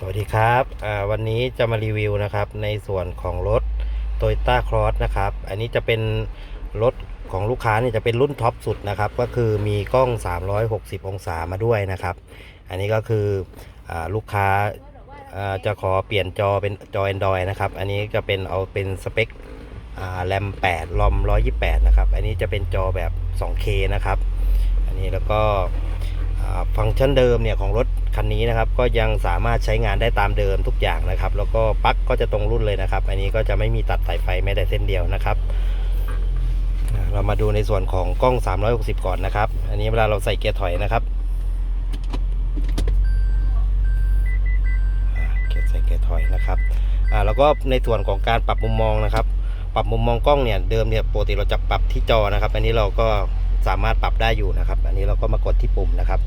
สวัสดีครับวันนี้จะมารีวิวนะครับในส่วนของรถ Toyota Cross นะครับ อันนี้จะเป็นรถของลูกค้านี่จะเป็นรุ่นท็อปสุดนะครับ ก็คือมีกล้อง 360 องศามาด้วยนะครับ อันนี้ก็คืออลูกค้าจะขอเปลี่ยนจอเป็นจอ Android นะครับ อันนี้จะเป็นเอาเป็นสเปคแรม 8 ลอม 128 นะครับ อันนี้จะเป็นจอแบบ 2K นะครับ อันนี้แล้วก็ ฟังก์ชันเดิมเนี่ยของรถคันนี้นะครับ ก็ยังสามารถใช้งานได้ตามเดิมทุกอย่างนะครับ แล้วก็ปลั๊กก็จะตรงรุ่นเลยนะครับ อันนี้ก็จะไม่มีตัดสายไฟแม้แต่เส้นเดียวนะครับเรามาดูในส่วนของกล้อง 360 ก่อนนะครับ อันนี้เวลาเราใส่เกียร์ถอยนะครับเกียร์ใส่เกียร์ถอยนะครับอ่าแล้วก็ในส่วนของการปรับมุมมองนะครับ ปรับมุมมองกล้องเนี่ยเดิมเนี่ยปกติเราจะปรับที่จอนะครับ อันนี้เราก็ สามารถปรับได้อยู่นะครับ อันนี้เราก็มากดที่ปุ่มนะครับ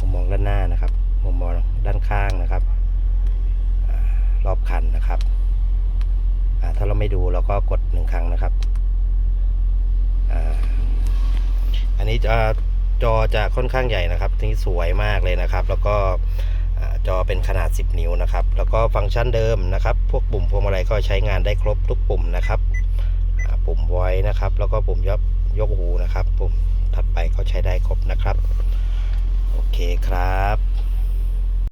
มุมมองด้านหน้านะครับ มุมมองด้านข้างนะครับอรอบคันนะครับ ถ้าเราไม่ดูเราก็กดหนึ่งครั้งนะครับอันนี้จะจอจะค่อนข้างใหญ่นะครับนี่สวยมากเลยนะครับ แล้วก็จอ เป็นขนาด 10 นิ้วนะครับ แล้วก็ฟังก์ชันเดิมนะครับ พวกปุ่มพวงมาลัยก็ใช้งานได้ครบทุกปุ่มนะครับ ปุ่มไว้นะครับ แล้วก็ปุ่มยกยกหูนะครับ ปุ่มถัดไปก็ใช้ได้ครบนะครับ โอเคครับ